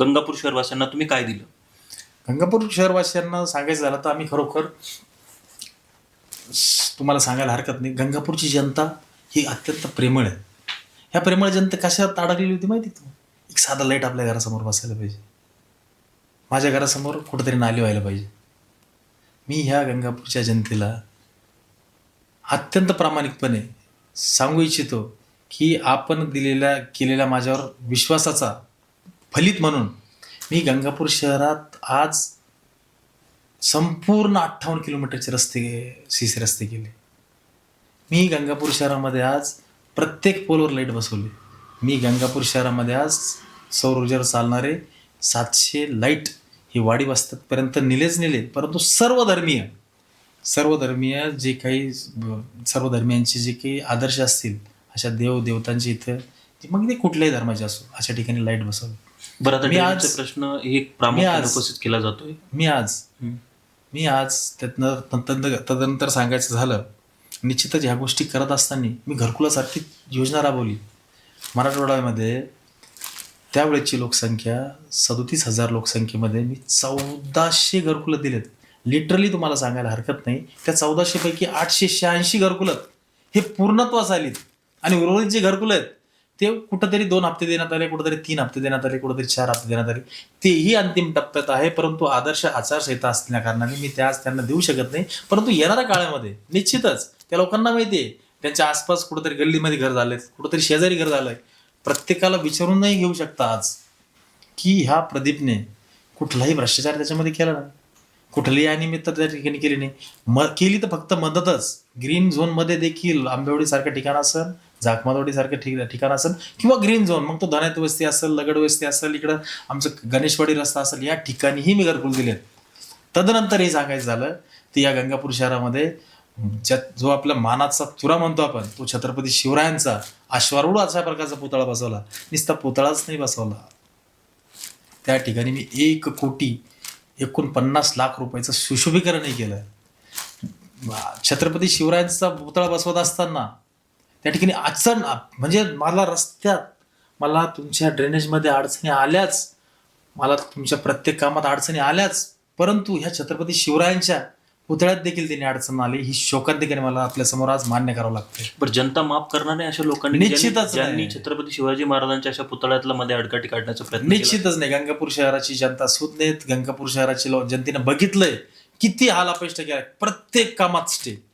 गंगापूर शहरवासियांना तुम्ही काय दिलं? गंगापूर शहरवासियांना सांगायचं झालं तर आम्ही खरोखर तुम्हाला सांगायला हरकत नाही. गंगापूरची जनता ही अत्यंत प्रेमळ आहे. ह्या प्रेमळ जनता कशात अडकलेली होती माहिती तू एक साधा लाइट आपल्या घरासमोर बसायला पाहिजे. माझ्या घरासमोर कुठेतरी नाली व्हायला पाहिजे. मी ह्या गंगापूरच्या जनतेला अत्यंत प्रामाणिकपणे सांगू इच्छितो की आपण दिलेल्या केलेल्या माझ्यावर विश्वासाचा फलित म्हणून. मी गंगापूर शहरात आज संपूर्ण अठ्ठावन्न किलोमीटरचे रस्ते सी सी रस्ते केले. मी गंगापूर शहरामध्ये आज प्रत्येक पोलवर लाइट बसवली. मी गंगापूर शहरामध्ये आज सौर ऊर्जेवर चालणारे सातशे लाइट ही वाडी बसतातपर्यंत नेलेच नेले परंतु सर्व धर्मीय सर्व धर्मीय जे काही सर्व धर्मियांचे जे काही आदर्श असतील अशा देव देवतांचे इथं मग ते कुठल्याही धर्माचे असो अशा ठिकाणी लाइट बसवली. बरं आता मी आज- प्रश्न एक प्रामुख्याने आज- उपस्थित केला जातोय. मी आज मी आज त्यातनं तदनंतर तदनंतर सांगायचं झालं निश्चितच ह्या गोष्टी करत असताना मी घरकुलासारखी योजना राबवली. मराठवाड्यामध्ये त्यावेळेची लोकसंख्या सदोतीस हजार लोकसंख्येमध्ये मी चौदाशे घरकुलं दिलेत. लिटरली तुम्हाला सांगायला हरकत नाही त्या चौदाशेपैकी आठशे शहाऐंशी घरकुलं हे पूर्णत्वास आलीत. आणि उर्वरित जे घरकुलं आहेत ते कुठंतरी दोन हप्ते देण्यात आले कुठंतरी तीन हप्ते देण्यात आले कुठंतरी चार हप्ते देण्यात आले. तेही अंतिम टप्प्यात आहे परंतु आदर्श आचारसंहिता असल्या कारणाने मी त्याच त्यांना देऊ शकत नाही. परंतु येणाऱ्या काळामध्ये निश्चितच त्या लोकांना माहिती आहे त्यांच्या आसपास कुठंतरी गल्लीमध्ये घर झालेत कुठंतरी शेजारी घर झालंय. प्रत्येकाला विचारून नाही घेऊ शकता आज की ह्या प्रदीपने कुठलाही भ्रष्टाचार त्याच्यामध्ये केला नाही. कुठलीही अनियमितता त्या ठिकाणी केली नाही. म केली तर फक्त मदतच. ग्रीन झोनमध्ये देखील आंबेवडीसारखं ठिकाण असेल जाखमादवाडीसारखं ठिक ठिकाण असेल किंवा ग्रीन झोन मग तो धनात वस्ती असेल लगड वस्ती असेल इकडं आमचं गणेशवाडी रस्ता असेल या ठिकाणीही मी घरकुल दिलेत. तदनंतर हे सांगायचं झालं की या गंगापूर शहरामध्ये ज्या जो आपला मानाचा तुरा म्हणतो आपण तो छत्रपती शिवरायांचा अश्वारूढ अशा प्रकारचा पुतळा बसवला. नुसता पुतळाच नाही बसवला. त्या ठिकाणी मी एक कोटी एकोणपन्नास लाख रुपयाचं सुशोभीकरणही केलं. छत्रपती शिवरायांचा पुतळा बसवत असताना त्या ठिकाणी अडचण म्हणजे मला रस्त्यात मला तुमच्या ड्रेनेजमध्ये अडचणी आल्याच मला तुमच्या प्रत्येक कामात अडचणी आल्याच परंतु ह्या छत्रपती शिवरायांच्या पुतळ्यात देखील त्यांनी अडचण आली. ही शोकांतिकाने मला आपल्यासमोर आज मान्य करावं लागतंय. बरं जनता माफ करणार नाही अशा लोकांनी? निश्चितच ज्यांनी- नाही. छत्रपती शिवाजी महाराजांच्या अशा पुतळ्यातला मध्ये अडकाटी काढण्याचा प्रयत्न. निश्चितच नाही. गंगापूर शहराची जनता सुज्ञेत गंगापूर शहराची जनतेने बघितलंय. किती हाल अपेष्ट केला प्रत्येक कामात स्टे